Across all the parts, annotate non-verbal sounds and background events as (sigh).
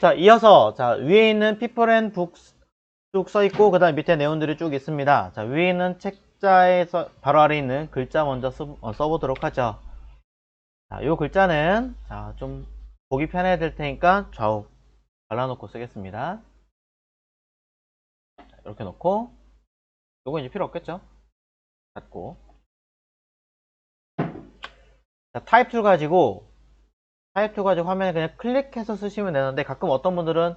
자, 이어서 자 위에 있는 people and books 쭉 써 있고 그다음 밑에 내용들이 쭉 있습니다. 자, 위에 있는 책자에서 바로 아래 있는 글자 먼저 써, 어, 써보도록 하죠. 자, 요 글자는 자, 좀 보기 편해야 될 테니까 좌우 발라놓고 쓰겠습니다. 자, 이렇게 놓고 요거 이제 필요 없겠죠? 닫고 자, 타입 툴 가지고 타입 툴 가지고 화면에 그냥 클릭해서 쓰시면 되는데 가끔 어떤 분들은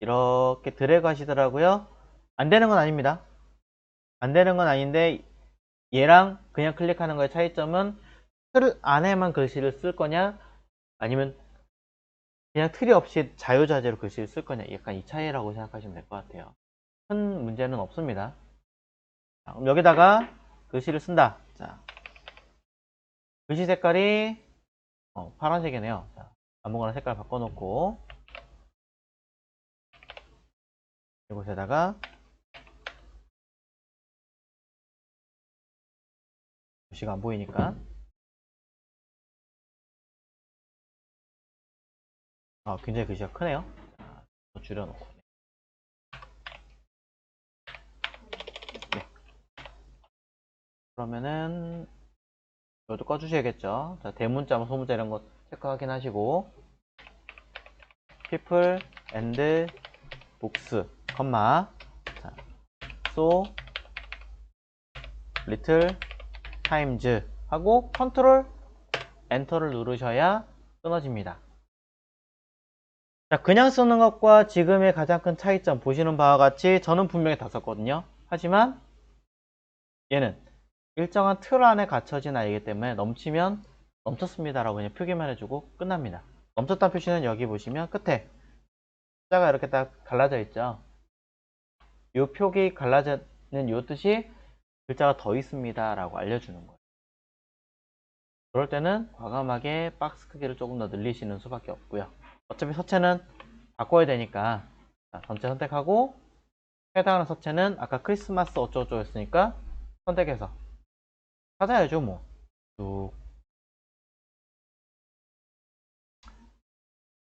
이렇게 드래그 하시더라고요. 안 되는 건 아닙니다. 안 되는 건 아닌데 얘랑 그냥 클릭하는 거의 차이점은 틀 안에만 글씨를 쓸 거냐 아니면 그냥 틀이 없이 자유자재로 글씨를 쓸 거냐 약간 이 차이라고 생각하시면 될 것 같아요. 큰 문제는 없습니다. 자, 그럼 여기다가 글씨를 쓴다. 자, 글씨 색깔이 어, 파란색이네요. 자, 아무거나 색깔 바꿔놓고 이곳에다가 글씨가 안 보이니까 아 굉장히 글씨가 크네요. 자, 더 줄여놓고 네. 그러면은 이것도 꺼주셔야겠죠. 자, 대문자, 뭐 소문자 이런 거 체크 확인하시고 people and books, 컴마 자, so little times 하고 컨트롤 엔터를 누르셔야 끊어집니다. 자, 그냥 쓰는 것과 지금의 가장 큰 차이점 보시는 바와 같이 저는 분명히 다 썼거든요. 하지만 얘는 일정한 틀 안에 갇혀진 아이기 때문에 넘치면 넘쳤습니다라고 그냥 표기만 해주고 끝납니다. 넘쳤다는 표시는 여기 보시면 끝에 숫자가 이렇게 딱 갈라져 있죠. 이 표기 갈라져는 이 뜻이 글자가 더 있습니다 라고 알려주는 거예요. 그럴 때는 과감하게 박스 크기를 조금 더 늘리시는 수밖에 없고요. 어차피 서체는 바꿔야 되니까 자, 전체 선택하고 해당하는 서체는 아까 크리스마스 어쩌고저쩌고 했으니까 선택해서 찾아야죠 뭐. 쭉.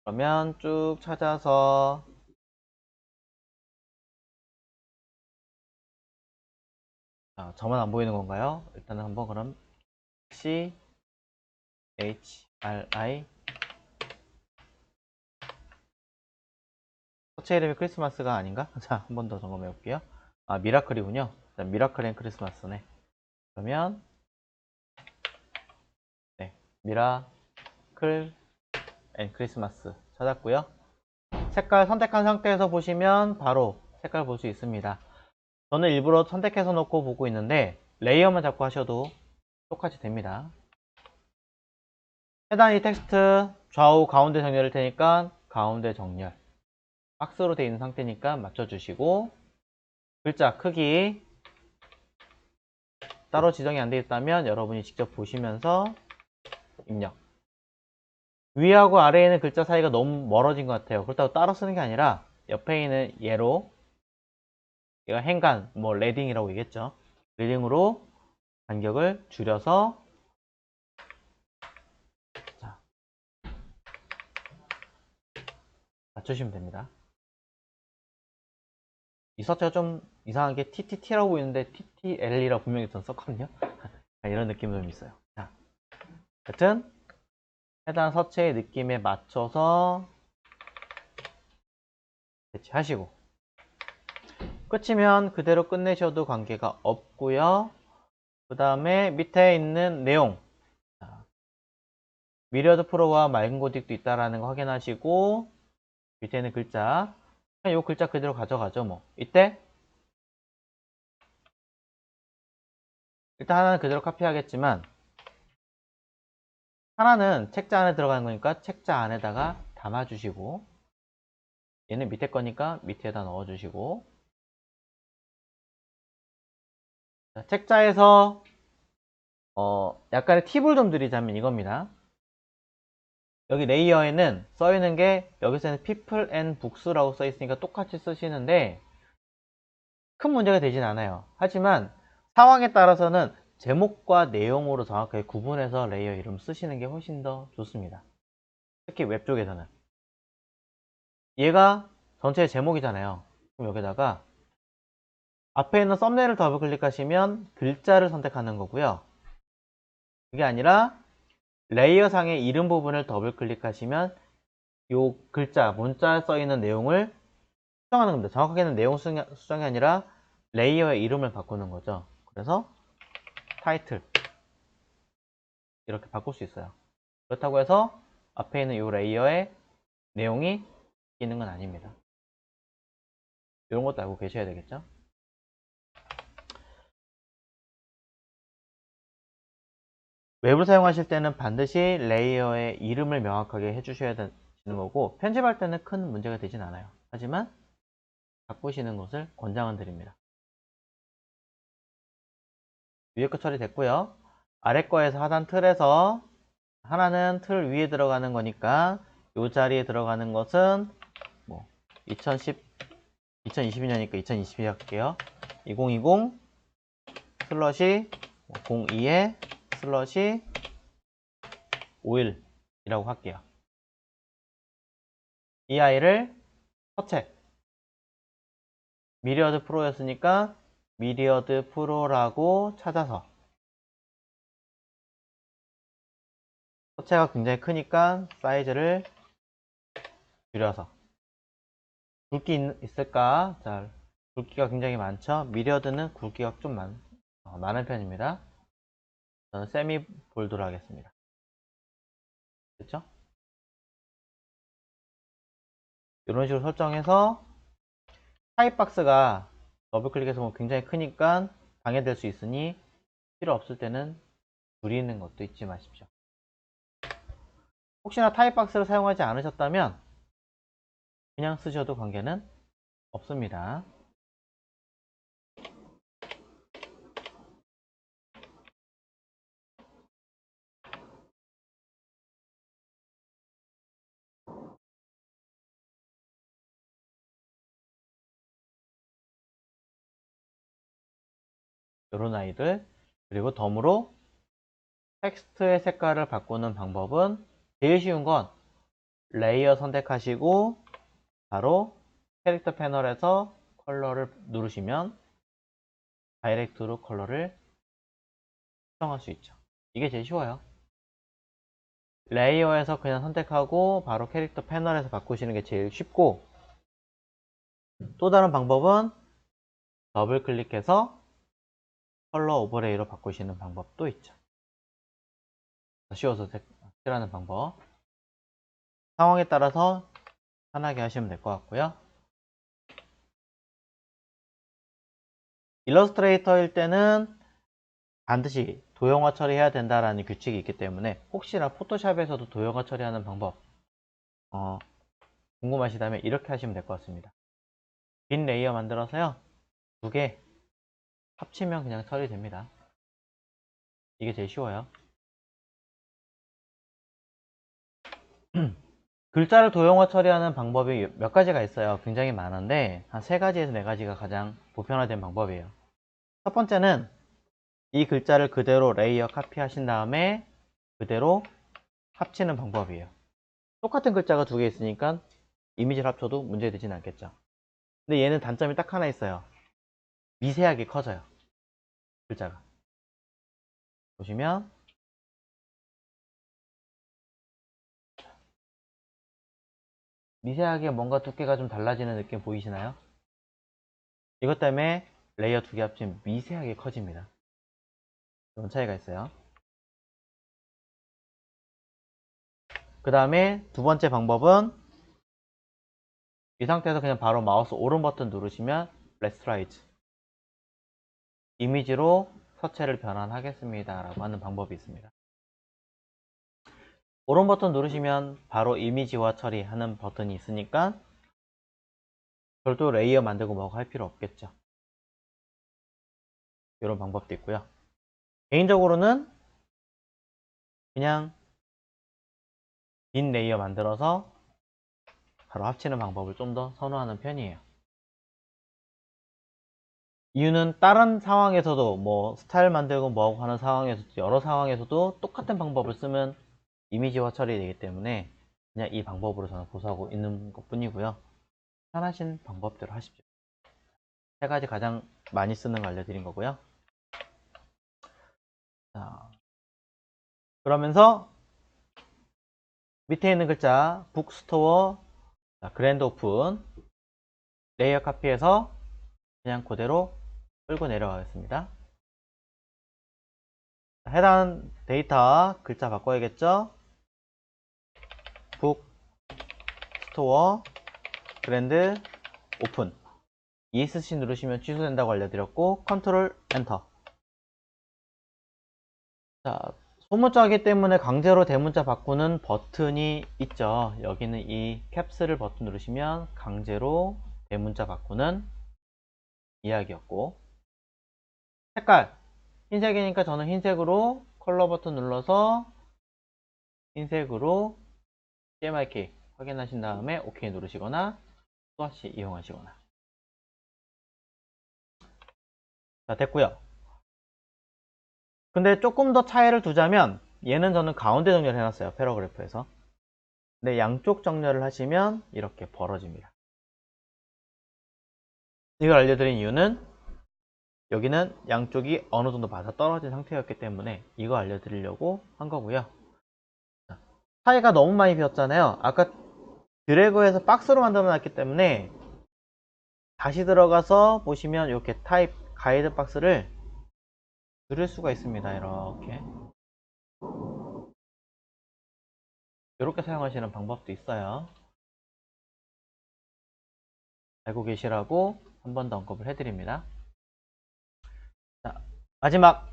그러면 쭉 찾아서 자, 저만 안 보이는 건가요? 일단은 한번 그럼 C H R I 서체 이름이 크리스마스가 아닌가? (laughs) 자, 한 번 더 점검해 볼게요. 아, 미라클이군요. 자, 미라클 앤 크리스마스네. 그러면 네, 미라클 앤 크리스마스 찾았고요. 색깔 선택한 상태에서 보시면 바로 색깔 볼 수 있습니다. 저는 일부러 선택해서 놓고 보고 있는데 레이어만 잡고 하셔도 똑같이 됩니다. 해당 이 텍스트 좌우 가운데 정렬일 테니까 가운데 정렬 박스로 되어 있는 상태니까 맞춰주시고 글자 크기 따로 지정이 안 되어 있다면 여러분이 직접 보시면서 입력 위하고 아래에 있는 글자 사이가 너무 멀어진 것 같아요 그렇다고 따로 쓰는 게 아니라 옆에 있는 얘로 얘가 행간, 뭐 레딩이라고 얘기했죠 레딩으로 간격을 줄여서 자, 맞추시면 됩니다 이 서체가 좀 이상하게 TTT라고 보이는데 TTL이라고 분명히 전 썼거든요. (laughs) 이런 느낌이 좀 있어요. 자, 여튼 해당 서체의 느낌에 맞춰서 배치하시고 끝이면 그대로 끝내셔도 관계가 없고요. 그 다음에 밑에 있는 내용. 미러드 프로와 맑은 고딕도 있다라는 거 확인하시고 밑에 있는 글자. 이 글자 그대로 가져가죠 뭐. 이때? 일단 하나는 그대로 카피하겠지만 하나는 책자 안에 들어가는 거니까 책자 안에다가 담아주시고 얘는 밑에 거니까 밑에다 넣어주시고 자, 책자에서 어, 약간의 팁을 좀 드리자면 이겁니다 여기 레이어에는 써 있는 게 여기서는 people and books라고 써 있으니까 똑같이 쓰시는데 큰 문제가 되진 않아요. 하지만 상황에 따라서는 제목과 내용으로 정확하게 구분해서 레이어 이름 쓰시는 게 훨씬 더 좋습니다. 특히 웹 쪽에서는 얘가 전체의 제목이잖아요. 그럼 여기다가 앞에 있는 썸네일을 더블 클릭하시면 글자를 선택하는 거고요. 그게 아니라 레이어 상의 이름 부분을 더블 클릭하시면 요 글자, 문자에 써 있는 내용을 수정하는 겁니다. 정확하게는 내용 수정- 수정이 아니라 레이어의 이름을 바꾸는 거죠. 그래서 타이틀 이렇게 바꿀 수 있어요. 그렇다고 해서 앞에 있는 이 레이어의 내용이 바뀌는 건 아닙니다. 이런 것도 알고 계셔야 되겠죠? 웹을 사용하실 때는 반드시 레이어의 이름을 명확하게 해주셔야 되는 거고 편집할 때는 큰 문제가 되진 않아요. 하지만 바꾸시는 것을 권장은 드립니다. 위에 거 처리됐고요. 아래 거에서 하단 틀에서 하나는 틀 위에 들어가는 거니까 이 자리에 들어가는 것은 뭐 2010, 2022년이니까 2022 할게요. 2020 슬러시 02에 슬러시 51이라고 할게요. 이 아이를 서체 미리어드 프로였으니까 미리어드 프로라고 찾아서 서체가 굉장히 크니까 사이즈를 줄여서 굵기 있, 있을까? 자, 굵기가 굉장히 많죠? 미리어드는 굵기가 좀 많, 어, 많은 편입니다. 저는 세미 볼드로 하겠습니다. 됐죠? 이런 식으로 설정해서 타입 박스가 더블 클릭해서 보면 굉장히 크니까 방해될 수 있으니 필요 없을 때는 줄이는 것도 잊지 마십시오. 혹시나 타입박스를 사용하지 않으셨다면 그냥 쓰셔도 관계는 없습니다. 이런 아이들 그리고 덤으로 텍스트의 색깔을 바꾸는 방법은 제일 쉬운 건 레이어 선택하시고 바로 캐릭터 패널에서 컬러를 누르시면 다이렉트로 컬러를 수정할 수 있죠. 이게 제일 쉬워요. 레이어에서 그냥 선택하고 바로 캐릭터 패널에서 바꾸시는 게 제일 쉽고 또 다른 방법은 더블 클릭해서 컬러 오버레이로 바꾸시는 방법도 있죠. 쉬워서 색칠하는 방법. 상황에 따라서 편하게 하시면 될 것 같고요. 일러스트레이터일 때는 반드시 도형화 처리해야 된다라는 규칙이 있기 때문에 혹시나 포토샵에서도 도형화 처리하는 방법 어, 궁금하시다면 이렇게 하시면 될 것 같습니다. 빈 레이어 만들어서요. 두 개 합치면 그냥 처리됩니다. 이게 제일 쉬워요. (clears throat) 글자를 도형화 처리하는 방법이 몇 가지가 있어요. 굉장히 많은데 한 세 가지에서 네 가지가 가장 보편화된 방법이에요. 첫 번째는 이 글자를 그대로 레이어 카피하신 다음에 그대로 합치는 방법이에요. 똑같은 글자가 두 개 있으니까 이미지를 합쳐도 문제되진 않겠죠. 근데 얘는 단점이 딱 하나 있어요. 미세하게 커져요. 글자가. 보시면 미세하게 뭔가 두께가 좀 달라지는 느낌 보이시나요? 이것 때문에 레이어 두 개 합치면 미세하게 커집니다. 이런 차이가 있어요. 그 다음에 두 번째 방법은 이 상태에서 그냥 바로 마우스 오른 버튼 누르시면 레스트라이즈 이미지로 서체를 변환하겠습니다 라고 하는 방법이 있습니다. 오른 버튼 누르시면 바로 이미지화 처리하는 버튼이 있으니까 별도 레이어 만들고 뭐고 할 필요 없겠죠. 이런 방법도 있고요. 개인적으로는 그냥 빈 레이어 만들어서 바로 합치는 방법을 좀 더 선호하는 편이에요. 이유는 다른 상황에서도 뭐 스타일 만들고 뭐하고 하는 상황에서 여러 상황에서도 똑같은 방법을 쓰면 이미지화 처리되기 때문에 그냥 이 방법으로 저는 고수하고 있는 것 뿐이고요. 편하신 방법대로 하십시오. 세 가지 가장 많이 쓰는 거 알려드린 거고요. 자, 그러면서 밑에 있는 글자 북스토어 자, 그랜드 오픈 레이어 카피해서 그냥 그대로 끌고 내려가겠습니다. 자, 해당 데이터 글자 바꿔야겠죠? 북 스토어 그랜드 오픈 ESC 누르시면 취소된다고 알려드렸고 컨트롤 엔터 자 소문자이기 때문에 강제로 대문자 바꾸는 버튼이 있죠 여기는 이 캡슐을 버튼 누르시면 강제로 대문자 바꾸는 이야기였고 색깔. 흰색이니까 저는 흰색으로 컬러 버튼 눌러서 흰색으로 CMYK 확인하신 다음에 OK 누르시거나 또다시 이용하시거나. 자 됐고요. 근데 조금 더 차이를 두자면 얘는 저는 가운데 정렬 해놨어요 패러그래프에서. 근데 양쪽 정렬을 하시면 이렇게 벌어집니다. 이걸 알려드린 이유는 여기는 양쪽이 어느 정도 맞아 떨어진 상태였기 때문에 이거 알려드리려고 한 거고요. 차이가 너무 많이 비었잖아요. 아까 드래그해서 박스로 만들어 놨기 때문에 다시 들어가서 보시면 이렇게 타입 가이드 박스를 누를 수가 있습니다. 이렇게. 이렇게 사용하시는 방법도 있어요. 알고 계시라고 한 번 더 언급을 해드립니다. 자, 마지막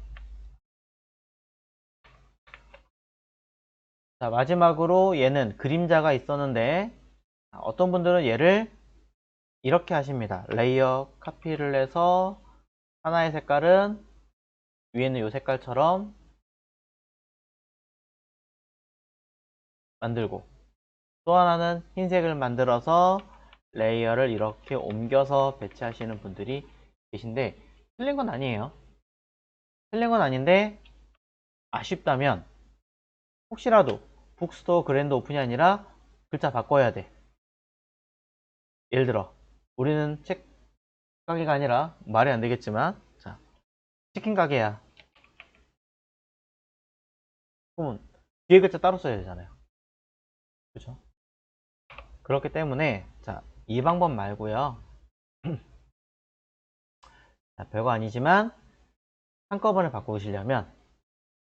자, 마지막으로 얘는 그림자가 있었는데 어떤 분들은 얘를 이렇게 하십니다. 레이어 카피를 해서 하나의 색깔은 위에는 이 색깔처럼 만들고 또 하나는 흰색을 만들어서 레이어를 이렇게 옮겨서 배치하시는 분들이 계신데 틀린 건 아니에요. 틀린 건 아닌데 아쉽다면 혹시라도 북스토어 그랜드 오픈이 아니라 글자 바꿔야 돼. 예를 들어 우리는 책 가게가 아니라 말이 안 되겠지만 자 치킨 가게야. 그러면 뒤에 글자 따로 써야 되잖아요. 그렇죠? 그렇기 때문에 자 이 방법 말고요. (clears throat) 자, 별거 아니지만 한꺼번에 바꾸시려면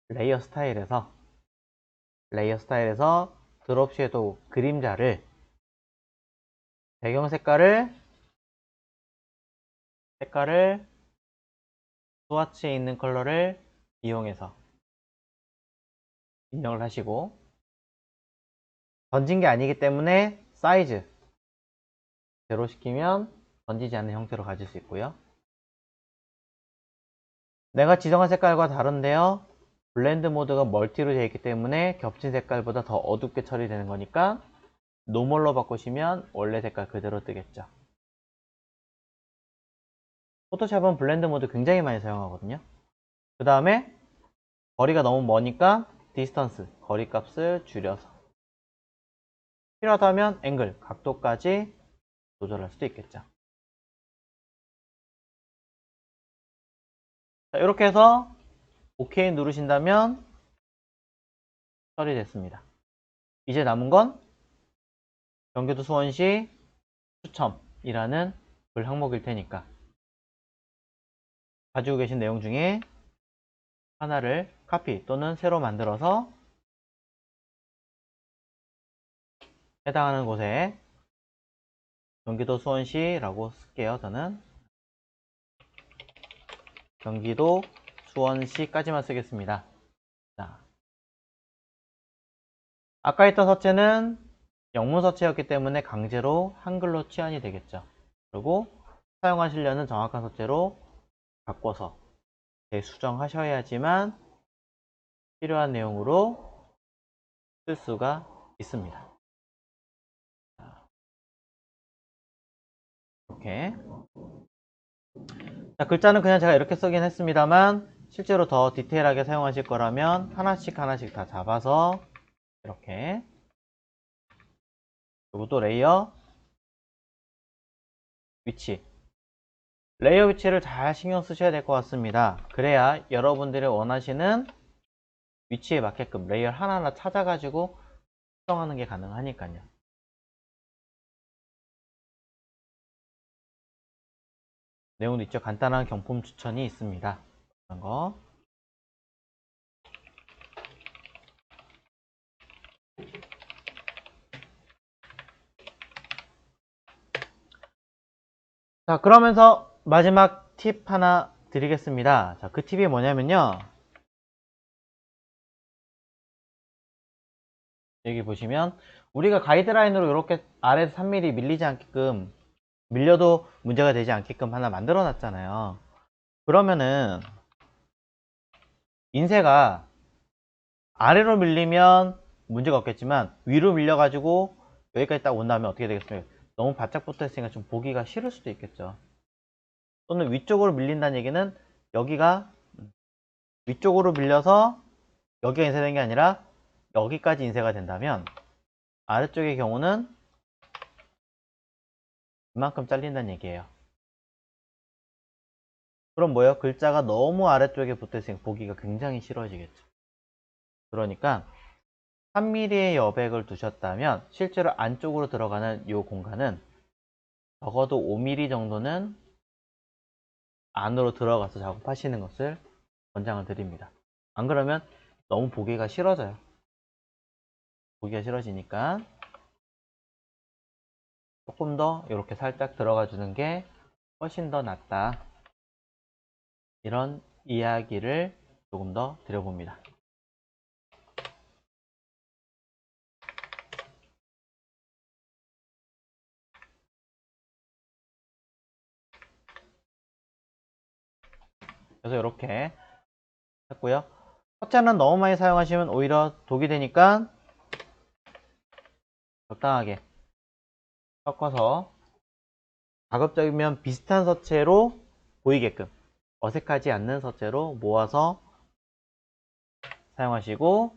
레이어 스타일에서 레이어 스타일에서 드롭 섀도우 그림자를 배경 색깔을 색깔을 스와치에 있는 컬러를 이용해서 입력을 하시고 던진 게 아니기 때문에 사이즈 제로 시키면 던지지 않는 형태로 가질 수 있고요 내가 지정한 색깔과 다른데요 블렌드 모드가 멀티로 되어 있기 때문에 겹친 색깔보다 더 어둡게 처리되는 거니까 노멀로 바꾸시면 원래 색깔 그대로 뜨겠죠. 포토샵은 블렌드 모드 굉장히 많이 사용하거든요. 그 다음에 거리가 너무 머니까 디스턴스, 거리 값을 줄여서 필요하다면 앵글, 각도까지 조절할 수도 있겠죠. 자, 이렇게 해서 OK 누르신다면 처리됐습니다. 이제 남은 건 경기도 수원시 추첨이라는 글 항목일 테니까 가지고 계신 내용 중에 하나를 카피 또는 새로 만들어서 해당하는 곳에 경기도 수원시라고 쓸게요. 저는 경기도 수원시까지만 쓰겠습니다. 자, 아까 했던 서체는 영문 서체였기 때문에 강제로 한글로 치환이 되겠죠. 그리고 사용하시려는 정확한 서체로 바꿔서 재수정하셔야지만 필요한 내용으로 쓸 수가 있습니다. 이렇게 자, 글자는 그냥 제가 이렇게 쓰긴 했습니다만 실제로 더 디테일하게 사용하실 거라면 하나씩 하나씩 다 잡아서 이렇게 그리고 또 레이어 위치. 레이어 위치를 잘 신경 쓰셔야 될 것 같습니다. 그래야 여러분들이 원하시는 위치에 맞게끔 레이어 하나하나 찾아가지고 수정하는 게 가능하니까요. 내용도 있죠. 간단한 경품 추천이 있습니다. 그런 거. 자, 그러면서 마지막 팁 하나 드리겠습니다. 자, 그 팁이 뭐냐면요. 여기 보시면 우리가 가이드라인으로 이렇게 아래에서 3mm 밀리지 않게끔 밀려도 문제가 되지 않게끔 하나 만들어 놨잖아요. 그러면은 인쇄가 아래로 밀리면 문제가 없겠지만 위로 밀려 가지고 여기까지 딱 온다면 어떻게 되겠습니까? 너무 바짝 붙어 있으니까 좀 보기가 싫을 수도 있겠죠. 또는 위쪽으로 밀린다는 얘기는 여기가 위쪽으로 밀려서 여기가 인쇄된 게 아니라 여기까지 인쇄가 된다면 아래쪽의 경우는 이만큼 잘린다는 얘기예요. 그럼 뭐예요? 글자가 너무 아래쪽에 붙어 있으니까 보기가 굉장히 싫어지겠죠. 그러니까 3mm의 여백을 두셨다면 실제로 안쪽으로 들어가는 이 공간은 적어도 5mm 정도는 안으로 들어가서 작업하시는 것을 권장을 드립니다. 안 그러면 너무 보기가 싫어져요. 보기가 싫어지니까 조금 더 이렇게 살짝 들어가 주는 게 훨씬 더 낫다. 이런 이야기를 조금 더 드려봅니다. 그래서 이렇게 했고요. 서체는 너무 많이 사용하시면 오히려 독이 되니까 적당하게 섞어서 가급적이면 비슷한 서체로 보이게끔 어색하지 않는 서체로 모아서 사용하시고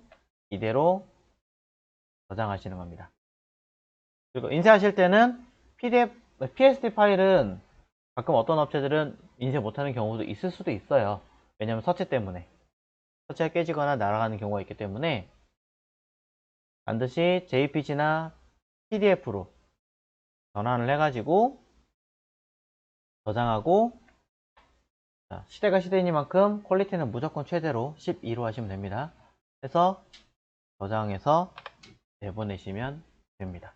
이대로 저장하시는 겁니다. 그리고 인쇄하실 때는 PDF, PSD 파일은 가끔 어떤 업체들은 인쇄 못하는 경우도 있을 수도 있어요. 왜냐면 서체 때문에. 서체가 깨지거나 날아가는 경우가 있기 때문에 반드시 JPG나 PDF로 전환을 해가지고 저장하고 자, 시대가 시대이니만큼 퀄리티는 무조건 최대로 12로 하시면 됩니다. 해서 저장해서 내보내시면 됩니다.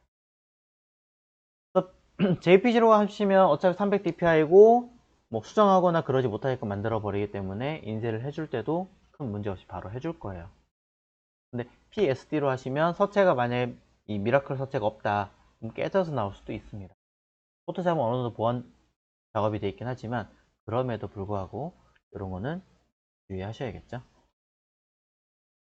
JPG로 (clears throat) 하시면 어차피 300dpi고 뭐 수정하거나 그러지 못하게끔 만들어 버리기 때문에 인쇄를 해줄 때도 큰 문제 없이 바로 해줄 거예요. 근데 PSD로 하시면 서체가 만약에 이 미라클 서체가 없다 깨져서 나올 수도 있습니다. 포토샵은 어느 정도 보안 작업이 되어 있긴 하지만 그럼에도 불구하고 이런 거는 유의하셔야겠죠.